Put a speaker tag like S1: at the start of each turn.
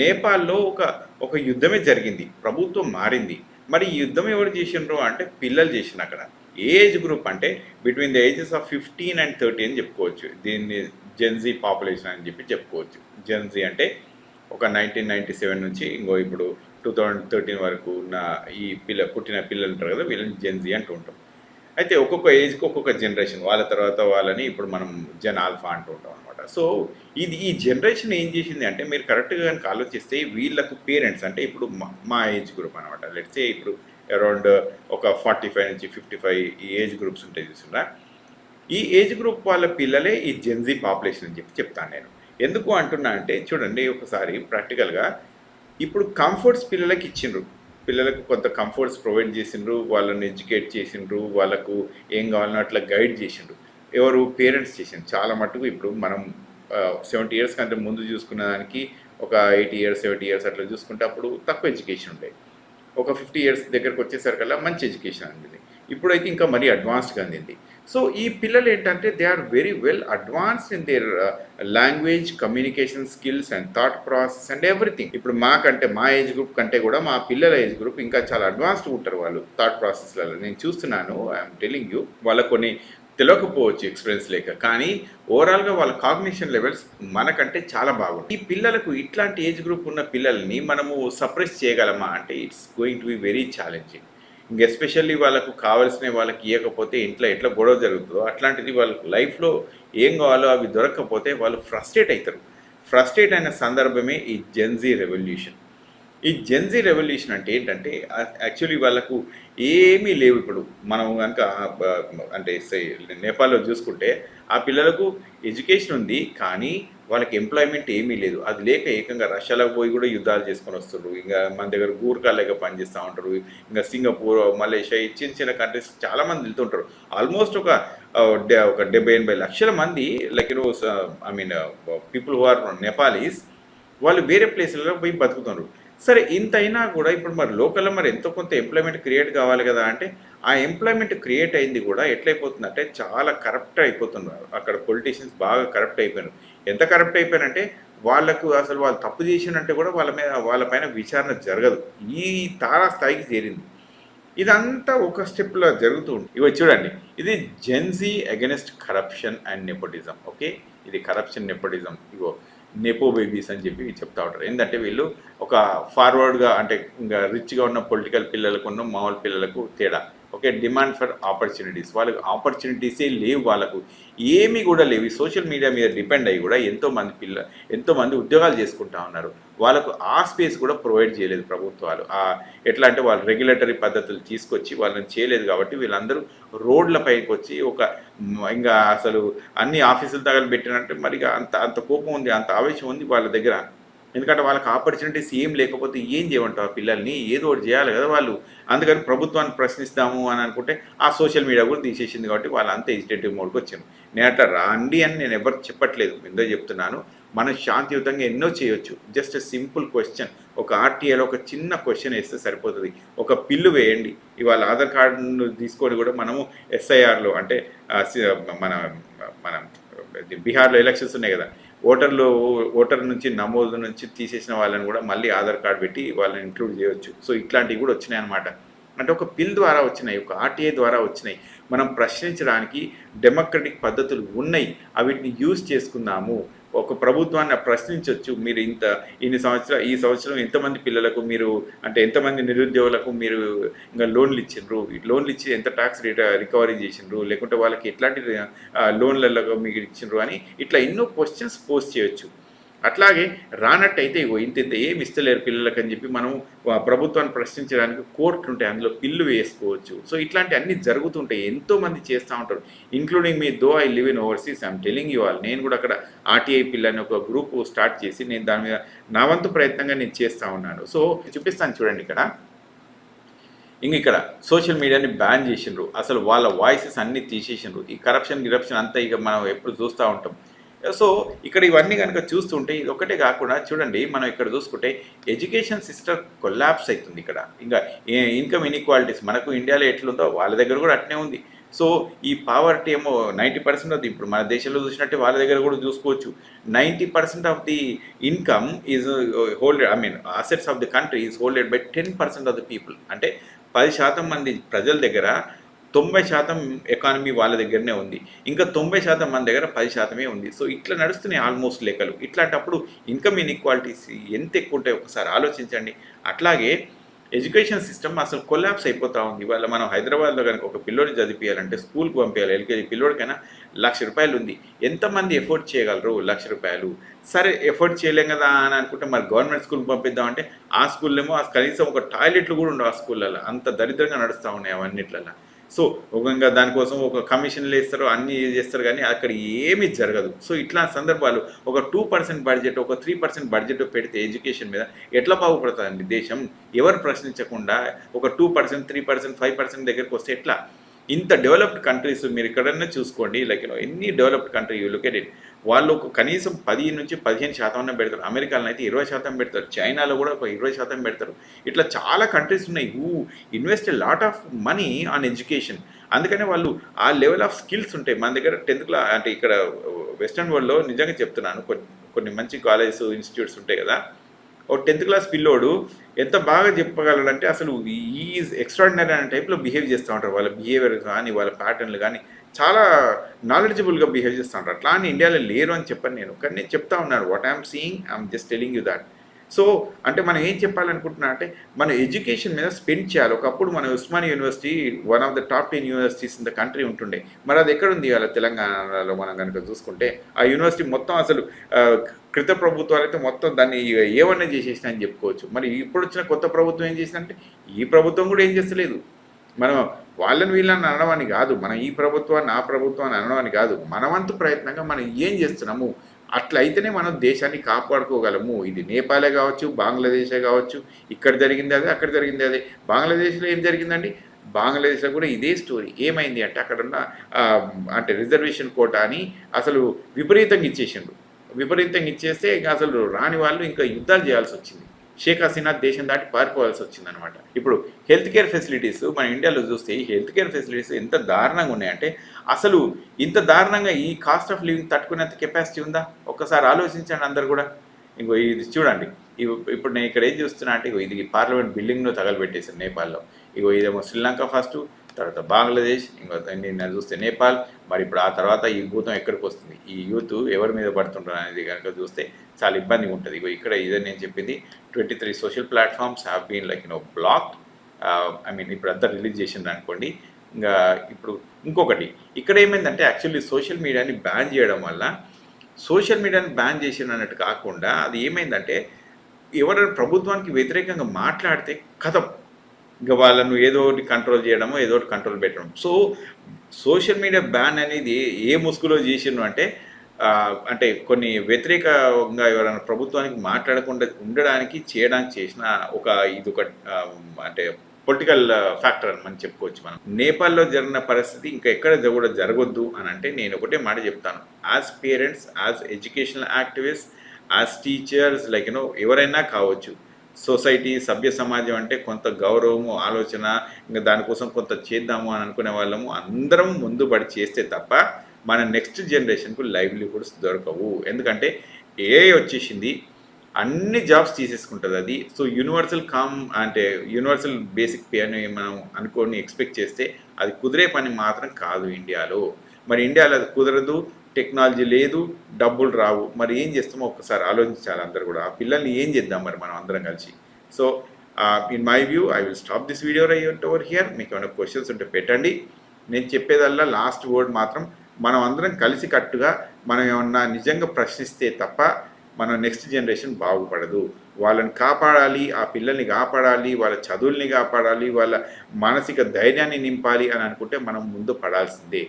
S1: నేపాల్లో ఒక ఒక యుద్ధమే జరిగింది. ప్రభుత్వం మారింది. మరి ఈ యుద్ధం ఎవరు చేసిండ్రు అంటే పిల్లలు చేసిన అక్కడ. ఏజ్ గ్రూప్ అంటే between the ages of fifteen and thirty అని చెప్పుకోవచ్చు. దీన్ని జెన్జీ పాపులేషన్ అని చెప్పి చెప్పుకోవచ్చు. జెన్జీ అంటే ఒక నైన్టీన్ నైంటీ సెవెన్ నుంచి ఇంకో ఇప్పుడు టూ థౌజండ్ థర్టీన్ వరకు ఉన్న ఈ పిల్ల పుట్టిన పిల్లలు ఉంటారు కదా వీళ్ళని జెన్జీ అంటూ ఉంటాం అయితే ఒక్కొక్క ఏజ్కి ఒక్కొక్క జనరేషన్ వాళ్ళ తర్వాత వాళ్ళని ఇప్పుడు మనం జన్ ఆల్ఫా అంటూ ఉంటాం అనమాట సో ఇది ఈ జనరేషన్ ఏం చేసింది అంటే మీరు కరెక్ట్గా కనుక ఆలోచిస్తే వీళ్ళకు పేరెంట్స్ అంటే ఇప్పుడు మా- మా ఏజ్ గ్రూప్ అనమాట లెట్సే ఇప్పుడు అరౌండ్ ఒక ఫార్టీ ఫైవ్ నుంచి ఫిఫ్టీ ఫైవ్ ఈ ఏజ్ గ్రూప్స్ ఉంటాయి చూసినా ఈ ఏజ్ గ్రూప్ వాళ్ళ పిల్లలే ఈ జెన్జీ పాపులేషన్ అని చెప్పి చెప్తాను నేను. ఎందుకు అంటున్నా అంటే చూడండి ఒకసారి ప్రాక్టికల్గా ఇప్పుడు కంఫర్ట్స్ పిల్లలకి ఇచ్చిండ్రు. పిల్లలకు కొంత కంఫర్ట్స్ ప్రొవైడ్ చేసిండ్రు వాళ్ళని ఎడ్యుకేట్ చేసిండ్రు వాళ్ళకు ఏం కావాలన్నా అట్లా గైడ్ చేసిండ్రు. ఎవరు పేరెంట్స్ చేసిండ్రు. చాలా మటుకు ఇప్పుడు మనం సెవెంటీ ఇయర్స్ కంటే ముందు చూసుకున్న దానికి ఒక ఎయిటీ ఇయర్స్ సెవెంటీ ఇయర్స్ అట్లా చూసుకుంటే అప్పుడు తక్కువ ఎడ్యుకేషన్ ఉండే. ఒక ఫిఫ్టీ ఇయర్స్ దగ్గరకు వచ్చేసరికల్లా మంచి ఎడ్యుకేషన్ అందింది. ఇప్పుడైతే ఇంకా మరీ అడ్వాన్స్డ్గా అందింది. సో ఈ పిల్లలు ఏంటంటే they are very well advanced in their language communication skills and thought process and everything ఇప్పుడు మాకంటే మా ఏజ్ గ్రూప్ కంటే కూడా మా పిల్లల ఏజ్ గ్రూప్ ఇంకా చాలా అడ్వాన్స్డ్ ఉంటారు వాళ్ళు థాట్ ప్రాసెస్లలో నేను చూస్తున్నాను ఐఎమ్ టెలింగ్ యూ వాళ్ళ కొన్ని తెలియకపోవచ్చు ఎక్స్పీరియన్స్ లేక. కానీ ఓవరాల్గా వాళ్ళ కాగ్నిషన్ లెవెల్స్ మనకంటే చాలా బాగుంది ఈ పిల్లలకు ఇట్లాంటి ఏజ్ గ్రూప్ ఉన్న పిల్లల్ని మనము సప్రెస్ చేయగలమా? అంటే it's going to be very challenging ఇంక ఎస్పెషల్లీ వాళ్ళకు కావాల్సిన వాళ్ళకి ఇవ్వకపోతే ఇంట్లో ఎట్లా గొడవ జరుగుతుందో అట్లాంటిది వాళ్ళకు లైఫ్లో ఏం కావాలో అవి దొరకకపోతే వాళ్ళు ఫ్రస్ట్రేట్ అవుతారు ఫ్రస్ట్రేట్ అయిన సందర్భమే ఈ జెన్జీ రెవల్యూషన్. ఈ జెన్జీ రెవల్యూషన్ అంటే ఏంటంటే యాక్చువల్లీ వాళ్ళకు ఏమీ లేవు ఇప్పుడు. మనం కనుక అంటే నేపాల్లో చూసుకుంటే ఆ పిల్లలకు ఎడ్యుకేషన్ ఉంది కానీ వాళ్ళకి ఎంప్లాయ్మెంట్ ఏమీ లేదు. అది లేక ఏకంగా రష్యాలకు పోయి కూడా యుద్ధాలు చేసుకొని వస్తారు ఇంకా మన దగ్గర గూర్ఖా లేక పనిచేస్తూ ఉంటారు. ఇంకా సింగపూర్ మలేషియా ఈ చిన్న చిన్న కంట్రీస్ చాలా మంది వెళ్తుంటారు. ఆల్మోస్ట్ ఒక డె- ఒక డెబ్బై ఎనభై లక్షల మంది like you know I mean people who are Nepalis వాళ్ళు వేరే ప్లేస్లలో పోయి బతుకుతున్నారు సరే ఇంత అయినా కూడా ఇప్పుడు మరి లోకల్లో మరి ఎంతో కొంత ఎంప్లాయ్మెంట్ క్రియేట్ కావాలి కదా అంటే ఆ ఎంప్లాయ్మెంట్ క్రియేట్ అయింది కూడా ఎట్లయిపోతుందంటే చాలా కరప్ట్ అయిపోతున్నారు అక్కడ పొలిటీషియన్స్ బాగా కరప్ట్ అయిపోయినారు. ఎంత కరప్ట్ అయిపోయారంటే వాళ్ళకు అసలు వాళ్ళు తప్పు చేసినంటే కూడా వాళ్ళ మీద వాళ్ళపైన విచారణ జరగదు. ఈ తారా స్థాయికి చేరింది. ఇదంతా ఒక స్టెప్లో జరుగుతూ ఉంటుంది. ఇవి చూడండి. ఇది gen Z against corruption and nepotism okay ఇది corruption nepotism ego nepo babies అని చెప్పి చెప్తా ఉంటారు. ఏంటంటే వీళ్ళు ఒక ఫార్వర్డ్గా అంటే ఇంకా రిచ్గా ఉన్న పొలిటికల్ పిల్లలకు ఉన్న మామూలు పిల్లలకు తేడా. Okay demand for opportunities. వాళ్ళకి ఆపర్చునిటీసే లేవు వాళ్ళకు. ఏమీ కూడా లేవు. ఈ సోషల్ మీడియా మీద డిపెండ్ అయ్యి కూడా ఎంతోమంది పిల్ల ఎంతోమంది ఉద్యోగాలు చేసుకుంటా ఉన్నారు. వాళ్ళకు ఆ స్పేస్ కూడా ప్రొవైడ్ చేయలేదు ప్రభుత్వాలు. ఎట్లా అంటే వాళ్ళు రెగ్యులేటరీ పద్ధతులు తీసుకొచ్చి వాళ్ళని చేయలేదు కాబట్టి వీళ్ళందరూ రోడ్ల పైకి వచ్చి ఒక ఇంకా అసలు అన్ని ఆఫీసులు తగలబెట్టినట్టు మరి అంత అంత కోపం ఉంది అంత ఆవేశం ఉంది వాళ్ళ దగ్గర. ఎందుకంటే వాళ్ళకి ఆపర్చునిటీస్ ఏం లేకపోతే ఏం చేయమంటావు ఆ పిల్లల్ని ఏదో ఒకటి చేయాలి కదా వాళ్ళు అందుకని ప్రభుత్వాన్ని ప్రశ్నిస్తాము అని అనుకుంటే ఆ సోషల్ మీడియా కూడా తీసేసింది కాబట్టి వాళ్ళు అంత ఎజిటేటివ్ మోడ్కి వచ్చాను నేను అట్లా రాండి అని నేను ఎవరు చెప్పట్లేదు ఎందో చెప్తున్నాను మనం శాంతియుతంగా ఎన్నో చేయొచ్చు జస్ట్ సింపుల్ క్వశ్చన్ ఒక ఆర్టీఏలో ఒక చిన్న క్వశ్చన్ వేస్తే సరిపోతుంది ఒక పిల్లు వేయండి ఇవాళ ఆధార్ కార్డును తీసుకొని కూడా మనము ఎస్ఐఆర్లో అంటే మన మన బీహార్లో ఎలక్షన్స్ ఉన్నాయి కదా ఓటర్లు ఓటర్ నుంచి నమోదు నుంచి తీసేసిన వాళ్ళని కూడా మళ్ళీ ఆధార్ కార్డు పెట్టి వాళ్ళని ఇంక్లూడ్ చేయవచ్చు సో ఇట్లాంటివి కూడా వచ్చినాయి అనమాట అంటే ఒక పిల్ ద్వారా వచ్చినాయి ఒక ఆర్టీఏ ద్వారా వచ్చినాయి. మనం ప్రశ్నించడానికి డెమోక్రటిక్ పద్ధతులు ఉన్నాయి. అవిటిని యూజ్ చేసుకుందాము. ఒక ప్రభుత్వాన్ని ప్రశ్నించవచ్చు మీరు ఇంత ఇన్ని సంవత్సరాలు ఈ సంవత్సరం ఎంతమంది పిల్లలకు మీరు అంటే ఎంతమంది నిరుద్యోగులకు మీరు ఇంకా లోన్లు ఇచ్చిండ్రు? లోన్లు ఇచ్చి ఎంత ట్యాక్స్ రికవరీ చేసిండ్రు? లేకుంటే వాళ్ళకి ఎట్లాంటి లోన్లలో మీకు ఇచ్చిండ్రు అని ఇట్లా ఎన్నో క్వశ్చన్స్ పోస్ట్ చేయొచ్చు. అట్లాగే రానట్టయితే ఇగో ఇంత ఇంత ఏమి ఇస్తలేరు పిల్లలకు అని చెప్పి మనం ప్రభుత్వాన్ని ప్రశ్నించడానికి కోర్టులు ఉంటాయి అందులో పిల్లు వేసుకోవచ్చు. సో ఇట్లాంటి అన్ని జరుగుతుంటాయి. ఎంతోమంది చేస్తూ ఉంటారు. Including me though I live in overseas I'm telling you all నేను కూడా అక్కడ ఆర్టీఐ పిల్ అని ఒక గ్రూప్ స్టార్ట్ చేసి నేను దాని మీద నా వంతు ప్రయత్నంగా నేను చేస్తూ ఉన్నాను. సో చూపిస్తాను చూడండి ఇక్కడ. ఇంక ఇక్కడ సోషల్ మీడియాని బ్యాన్ చేసిండ్రు. అసలు వాళ్ళ వాయిసెస్ అన్ని తీసేసిండ్రు. ఈ కరప్షన్ గిరప్షన్ అంతా ఇక మనం ఎప్పుడు చూస్తూ ఉంటాం. సో ఇక్కడ ఇవన్నీ కనుక చూస్తుంటే ఇది ఒకటే కాకుండా చూడండి మనం ఇక్కడ చూసుకుంటే ఎడ్యుకేషన్ సిస్టమ్ కొల్లాప్స్ అవుతుంది ఇక్కడ. ఇంకా ఇన్కమ్ ఇన్ఈక్వాలిటీస్ మనకు ఇండియాలో ఎట్లుందో వాళ్ళ దగ్గర కూడా అట్నే ఉంది. సో ఈ పావర్టీ ఏమో నైంటీ పర్సెంట్ ఆఫ్ ది ఇప్పుడు మన దేశంలో చూసినట్టే వాళ్ళ దగ్గర కూడా చూసుకోవచ్చు. Ninety percent of the income is holded I mean assets of the country is holded by ten percent of the people. అంటే పది శాతం మంది ప్రజల దగ్గర తొంభై శాతం ఎకానమీ వాళ్ళ దగ్గరనే ఉంది. ఇంకా తొంభై శాతం మన దగ్గర పది శాతమే ఉంది. సో ఇట్లా నడుస్తున్నాయి ఆల్మోస్ట్ లెక్కలు. ఇట్లాంటప్పుడు ఇన్కమ్ ఇన్ఈక్వాలిటీస్ ఎంత ఎక్కువ ఉంటాయి ఒకసారి ఆలోచించండి. అట్లాగే ఎడ్యుకేషన్ సిస్టమ్ అసలు కొలాప్స్ అయిపోతూ ఉంది. ఇవాళ మనం హైదరాబాద్లో కనుక ఒక పిల్లోడిని చదివించాలంటే స్కూల్కి పంపించాలి ఎల్కేజీ పిల్లోడికైనా లక్ష రూపాయలు ఉంది. ఎంతమంది ఎఫోర్డ్ చేయగలరు లక్ష రూపాయలు? సరే ఎఫోర్డ్ చేయలేం కదా అని అనుకుంటే మరి గవర్నమెంట్ స్కూల్కి పంపిద్దామంటే ఆ స్కూల్లేమో ఆ కనీసం ఒక టాయిలెట్లు కూడా ఉండవు ఆ స్కూళ్ళల్లో. అంత దరిద్రంగా నడుస్తూ ఉన్నాయి అవన్నిట్లలో సో ఒక దానికోసం ఒక కమిషన్లు వేస్తారు అన్నీ చేస్తారు కానీ అక్కడ ఏమీ జరగదు. సో ఇట్లాంటి సందర్భాలు ఒక టూ పర్సెంట్ బడ్జెట్ ఒక త్రీ పర్సెంట్ బడ్జెట్ పెడితే ఎడ్యుకేషన్ మీద ఎట్లా బాగుపడుతుందండి దేశం? ఎవరు ప్రశ్నించకుండా ఒక two percent three percent five percent దగ్గరికి వస్తే ఎట్లా? ఇంత డెవలప్డ్ కంట్రీస్ మీరు ఎక్కడన్నా చూసుకోండి లైక్ ఎన్ని డెవలప్డ్ కంట్రీ యూ లొకేటెడ్ వాళ్ళు ఒక కనీసం పది నుంచి పదిహేను శాతం పెడతారు. అమెరికాలో అయితే ఇరవై శాతం పెడతారు. చైనాలో కూడా ఒక ఇరవై శాతం పెడతారు. ఇట్లా చాలా కంట్రీస్ ఉన్నాయి. Who invest lot of money on education అందుకనే వాళ్ళు ఆ లెవెల్ ఆఫ్ స్కిల్స్ ఉంటాయి. మన దగ్గర టెన్త్ క్లాస్ అంటే ఇక్కడ uh, వెస్ట్రన్ వరల్డ్లో నిజంగా చెప్తున్నాను. కొన్ని కొన్ని మంచి కాలేజెస్ ఇన్స్టిట్యూట్స్ ఉంటాయి కదా. ఒక టెన్త్ క్లాస్ పిల్లోడు ఎంత బాగా చెప్పగలడంటే అసలు ఈజ్ ఎక్స్ట్రాడినరీ అనే టైప్లో బిహేవ్ చేస్తూ ఉంటారు. వాళ్ళ బిహేవియర్ కానీ వాళ్ళ ప్యాటర్న్లు కానీ చాలా నాలెడ్జబుల్గా బిహేవ్ చేస్తూ ఉంటారు. అట్లా అని ఇండియాలో లేరు అని చెప్పాను నేను. కానీ నేను చెప్తా ఉన్నాను. What I'm seeing I'm just telling you that so అంటే మనం ఏం చెప్పాలనుకుంటున్నా అంటే మన ఎడ్యుకేషన్ మీద స్పెండ్ చేయాలి. ఒకప్పుడు మన Osmania university one of the top ten universities in the country ఉంటుండే. మరి అది ఎక్కడ ఉంది అలా తెలంగాణలో మనం కనుక చూసుకుంటే? ఆ యూనివర్సిటీ మొత్తం అసలు క్రిత ప్రభుత్వాలు అయితే మొత్తం దాన్ని ఏమన్నా చేసేసిన అని చెప్పుకోవచ్చు. మరి ఇప్పుడు వచ్చిన కొత్త ప్రభుత్వం ఏం చేసిందంటే ఈ ప్రభుత్వం కూడా ఏం చేస్తలేదు. మనం వాళ్ళని వీళ్ళని అనడం కాదు. మనం ఈ ప్రభుత్వాన్ని ఆ ప్రభుత్వాన్ని అనడం అని కాదు. మనవంతు ప్రయత్నంగా మనం ఏం చేస్తున్నాము? అట్లయితేనే మనం దేశాన్ని కాపాడుకోగలము. ఇది నేపాలే కావచ్చు బంగ్లాదేశే కావచ్చు ఇక్కడ జరిగింది అదే అక్కడ జరిగింది అదే. బంగ్లాదేశ్లో ఏం జరిగిందండి? బంగ్లాదేశ్లో కూడా ఇదే స్టోరీ. ఏమైంది అంటే అక్కడ ఉన్న అంటే రిజర్వేషన్ కోటా అని అసలు విపరీతంగా ఇచ్చేసిండు. విపరీతంగా ఇచ్చేస్తే ఇంకా అసలు రాని వాళ్ళు ఇంకా యుద్ధాలు చేయాల్సి వచ్చింది. షేక్ హసీనా దేశం దాటి పారిపోవాల్సి వచ్చింది అనమాట ఇప్పుడు హెల్త్ కేర్ ఫెసిలిటీస్ మన ఇండియాలో చూస్తే ఈ హెల్త్ కేర్ ఫెసిలిటీస్ ఎంత దారుణంగా ఉన్నాయంటే అసలు ఇంత దారుణంగా ఈ కాస్ట్ ఆఫ్ లివింగ్ తట్టుకునేంత కెపాసిటీ ఉందా? ఒక్కసారి ఆలోచించండి అందరు కూడా. ఇంకో ఇది చూడండి. ఇప్పుడు నేను ఇక్కడ ఏం చూస్తున్నా అంటే ఇగో ఇది పార్లమెంట్ బిల్డింగ్లో తగలబెట్టేసాను నేపాల్లో. ఇగో ఇదేమో శ్రీలంక ఫస్ట్ తర్వాత బంగ్లాదేశ్ ఇంకో నేను చూస్తే నేపాల్. మరి ఇప్పుడు ఆ తర్వాత ఈ భూతం ఎక్కడికి వస్తుంది? ఈ యూత్ ఎవరి మీద పడుతుంటారు అనేది కనుక చూస్తే చాలా ఇబ్బందిగా ఉంటుంది. ఇగో ఇక్కడ ఇదే నేను చెప్పింది. Twenty three social platforms have been like no block I mean ఇప్పుడు అంతా రిలీజ్ చేసిండ్రు అనుకోండి. ఇంకా ఇప్పుడు ఇంకొకటి ఇక్కడ ఏమైందంటే యాక్చువల్లీ సోషల్ మీడియాని బ్యాన్ చేయడం వల్ల సోషల్ మీడియాని బ్యాన్ చేసిన అన్నట్టు కాకుండా అది ఏమైందంటే ఎవరైనా ప్రభుత్వానికి వ్యతిరేకంగా మాట్లాడితే కథం. ఇంకా వాళ్ళను ఏదో ఒకటి కంట్రోల్ చేయడము ఏదో ఒకటి కంట్రోల్ పెట్టడం సో సోషల్ మీడియా బ్యాన్ అనేది ఏ ముసుగులో చేసిండు అంటే అంటే కొన్ని వ్యతిరేకంగా ఎవరైనా ప్రభుత్వానికి మాట్లాడకుండా ఉండడానికి చేయడానికి చేసిన ఒక ఇది ఒక అంటే పొలిటికల్ ఫ్యాక్టర్ అని మనం చెప్పుకోవచ్చు మనం. నేపాల్లో జరిగిన పరిస్థితి ఇంకా ఎక్కడ కూడా జరగొద్దు అని అంటే నేను ఒకటే మాట చెప్తాను. As parents as educational activist as teachers like you know ఎవరైనా కావచ్చు సొసైటీ సభ్య సమాజం అంటే కొంత గౌరవము ఆలోచన ఇంకా దానికోసం కొంత చేద్దాము అని అనుకునే వాళ్ళము అందరం ముందు పడి చేస్తే తప్ప మన నెక్స్ట్ జనరేషన్కు లైవ్లీహుడ్స్ దొరకవు. ఎందుకంటే ఏ వచ్చేసింది అన్ని జాబ్స్ తీసేసుకుంటుంది అది. సో యూనివర్సల్ కామ్ అంటే యూనివర్సల్ బేసిక్ పే అని మనం అనుకోని ఎక్స్పెక్ట్ చేస్తే అది కుదిరే పని మాత్రం కాదు ఇండియాలో. మరి ఇండియాలో అది కుదరదు టెక్నాలజీ లేదు డబ్బులు రావు. మరి ఏం చేస్తామో ఒక్కసారి ఆలోచించాలి అందరు కూడా. ఆ పిల్లల్ని ఏం చేద్దాం మరి మనం అందరం కలిసి? So in my view I will stop this video over here మీకు ఏమైనా క్వశ్చన్స్ ఉంటే పెట్టండి. నేను చెప్పేదల్లా లాస్ట్ వర్డ్ మాత్రం మనం అందరం కలిసి కట్టుగా మనం ఏమన్నా నిజంగా ప్రశ్నిస్తే తప్ప మన నెక్స్ట్ జనరేషన్ బాగుపడదు. వాళ్ళని కాపాడాలి ఆ పిల్లల్ని కాపాడాలి వాళ్ళ చదువుల్ని కాపాడాలి వాళ్ళ మానసిక ధైర్యాన్ని నింపాలి అని అనుకుంటే మనం ముందు పడాల్సిందే.